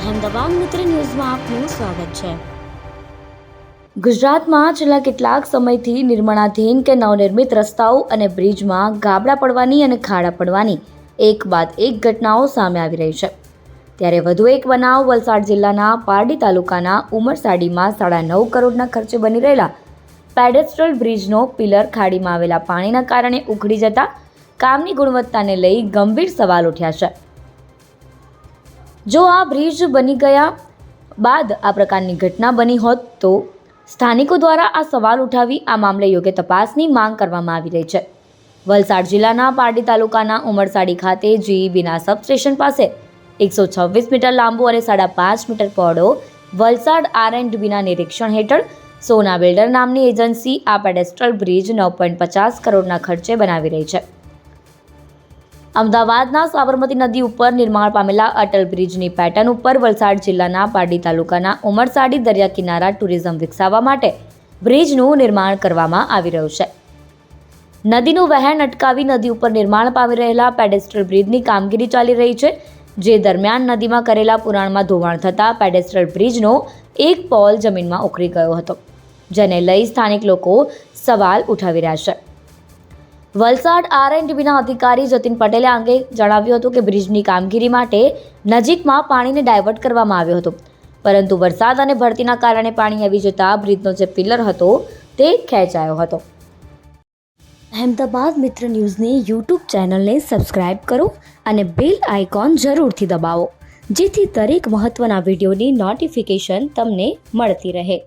અહેમદાબાદ મિત્ર ન્યૂઝમાં આપનું સ્વાગત છે. ગુજરાતમાં છેલ્લા કેટલાક સમયથી નિર્માણાધીન કે નવનિર્મિત રસ્તાઓ અને બ્રિજમાં ગાબડા પડવાની અને ખાડા પડવાની એક બાદ એક ઘટનાઓ સામે આવી રહી છે. ત્યારે વધુ એક બનાવ વલસાડ જિલ્લાના પારડી તાલુકાના ઉમરસાડીમાં સાડા નવ કરોડના ખર્ચે બની રહેલા પેડેસ્ટ્રલ બ્રિજનો પિલર ખાડીમાં આવેલા પાણીના કારણે ઉખડી જતા કામની ગુણવત્તાને લઈ ગંભીર સવાલ ઉઠ્યા છે. જો આ બ્રિજ બની ગયા બાદ આ પ્રકારની ઘટના બની હોત તો સ્થાનિકો દ્વારા આ સવાલ ઉઠાવી આ મામલે યોગ્ય તપાસની માંગ કરવામાં આવી રહી છે. વલસાડ જિલ્લાના પારડી તાલુકાના ઉમરસાડી ખાતે જીઈબીના સબસ્ટેશન પાસે એકસો છવ્વીસ મીટર લાંબો અને સાડા પાંચ મીટર પહોળો વલસાડ આર એન્ડ બીના નિરીક્ષણ હેઠળ સોના બિલ્ડર નામની એજન્સી આ પેડેસ્ટ્રલ બ્રિજ નવ પોઈન્ટ પચાસ કરોડના ખર્ચે બનાવી રહી છે. અમદાવાદના સાબરમતી નદી ઉપર નિર્માણ પામેલા અટલ બ્રિજની પેટર્ન ઉપર વલસાડ જિલ્લાના પારડી તાલુકાના ઉમરસાડી દરિયા કિનારા ટુરિઝમ વિકસાવવા માટે બ્રિજનું નિર્માણ કરવામાં આવી રહ્યું છે. નદીનું વહેણ અટકાવી નદી ઉપર નિર્માણ પામી રહેલા પેડેસ્ટ્રલ બ્રિજની કામગીરી ચાલી રહી છે, જે દરમિયાન નદીમાં કરેલા પુરાણમાં ધોવાણ થતાં પેડેસ્ટ્રલ બ્રિજનો એક પોલ જમીનમાં ઉખડી ગયો હતો, જેને લઈ સ્થાનિક લોકો સવાલ ઉઠાવી રહ્યા છે. વલસાડ આર એન્ડ બીના અધિકારી જતીન પટેલે અંગે જણાવ્યું હતું કે બ્રિજની કામગીરી માટે નજીકમાં પાણીને ડાયવર્ટ કરવામાં આવ્યો હતો. પરંતુ વરસાદ અને ભરતીના કારણે પાણી આવી જતા બ્રિજનો જે પિલર હતો તે ખેંચાયો હતો. અહેમદાબાદ મિત્ર ન્યૂઝની યુટ્યુબ ચેનલને સબસ્ક્રાઇબ કરો અને બેલ આઇકોન જરૂરથી દબાવો, જેથી દરેક મહત્ત્વના વિડીયોની નોટિફિકેશન તમને મળતી રહે.